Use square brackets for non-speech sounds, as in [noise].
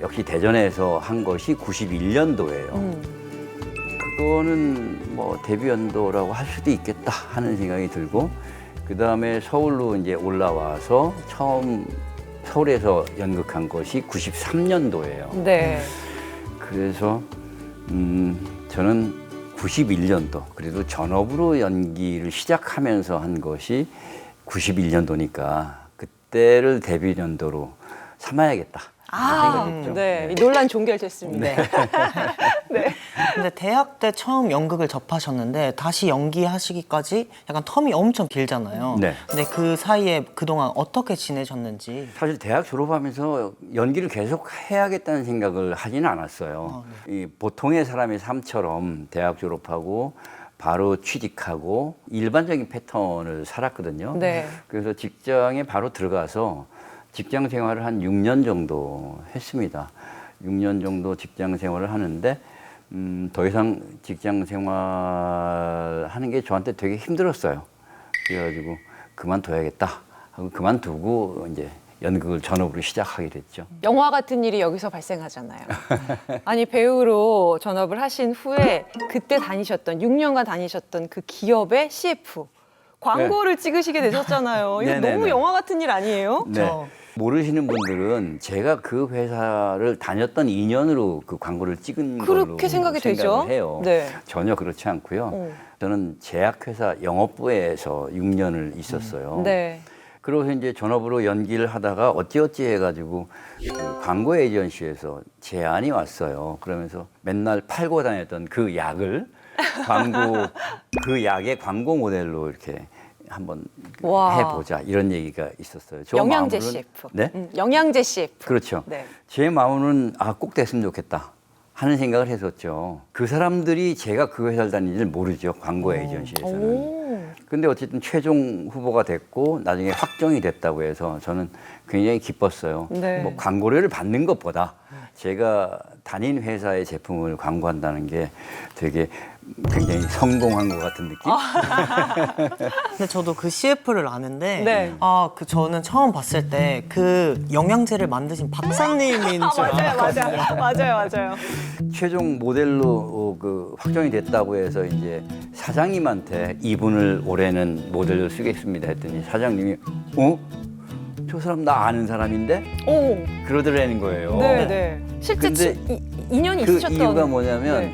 역시 대전에서 한 것이 91년도예요. 음. 그거는 뭐 데뷔 연도라고 할 수도 있겠다 하는 생각이 들고 그 다음에 서울로 이제 올라와서 처음 서울에서 연극한 것이 93년도예요. 네. 그래서 음, 저는 91년도 그래도 전업으로 연기를 시작하면서 한 것이 91년도니까 그때를 데뷔 연도로 삼아야겠다. 아, 생각했죠. 네. 이 논란 종결됐습니다. [laughs] 네. 근데 대학 때 처음 연극을 접하셨는데 다시 연기하시기까지 약간 텀이 엄청 길잖아요. 네. 근데 그 사이에 그동안 어떻게 지내셨는지. 사실 대학 졸업하면서 연기를 계속 해야겠다는 생각을 하지는 않았어요. 이 보통의 사람의 삶처럼 대학 졸업하고 바로 취직하고 일반적인 패턴을 살았거든요. 네. 그래서 직장에 바로 들어가서 직장 생활을 한 6년 정도 했습니다. 6년 정도 직장 생활을 하는데 음, 더 이상 직장 생활 하는 게 저한테 되게 힘들었어요. 그래가지고 그만둬야겠다 하고 그만두고 이제 연극을 전업으로 시작하게 됐죠. 영화 같은 일이 여기서 발생하잖아요. 아니 배우로 전업을 하신 후에 그때 다니셨던 6년간 다니셨던 그 기업의 CF 광고를 찍으시게 되셨잖아요. 이거 네. 네네네. 너무 영화 같은 일 아니에요? 네. 저- 모르시는 분들은 제가 그 회사를 다녔던 인연으로 그 광고를 찍은 걸로 그렇게 생각이 되죠. 해요. 네. 전혀 그렇지 않고요. 어. 저는 제약회사 영업부에서 6년을 있었어요. 네. 그러고서 이제 전업으로 연기를 하다가 어찌어찌 해가지고 그 광고 에이전시에서 제안이 왔어요. 그러면서 맨날 팔고 다녔던 그 약을 광고 그 약의 광고 모델로 이렇게 한번 와. 해보자 이런 얘기가 있었어요. 저 영양제 마음으로는- CF. 네, 음, 영양제 CF. 그렇죠. 네. 제 마음은 아 꼭 됐으면 좋겠다 하는 생각을 했었죠. 그 사람들이 제가 그 회사를 다니지를 모르죠. 광고 에이전시에서는. 오. 근데 어쨌든 최종 후보가 됐고 나중에 확정이 됐다고 해서 저는 굉장히 기뻤어요. 네. 뭐 광고료를 받는 것보다 제가 다닌 회사의 제품을 광고한다는 게 되게 굉장히 성공한 것 같은 느낌? [laughs] 근데 저도 그 CF를 아는데 네. 아, 그 저는 처음 봤을 때 그 영양제를 만드신 박사님인 줄 맞아요, 알았거든요. 맞아요, 맞아요, 맞아요. 최종 모델로 어, 그 확정이 됐다고 해서 이제 사장님한테 이분을 올해는 모델로 쓰겠습니다 했더니 사장님이 어? 저 사람 나 아는 사람인데? 오. 그러더라는 거예요. 네, 네. 실제 근데 치, 이, 인연이 그 있으셨던 이유가 뭐냐면 네.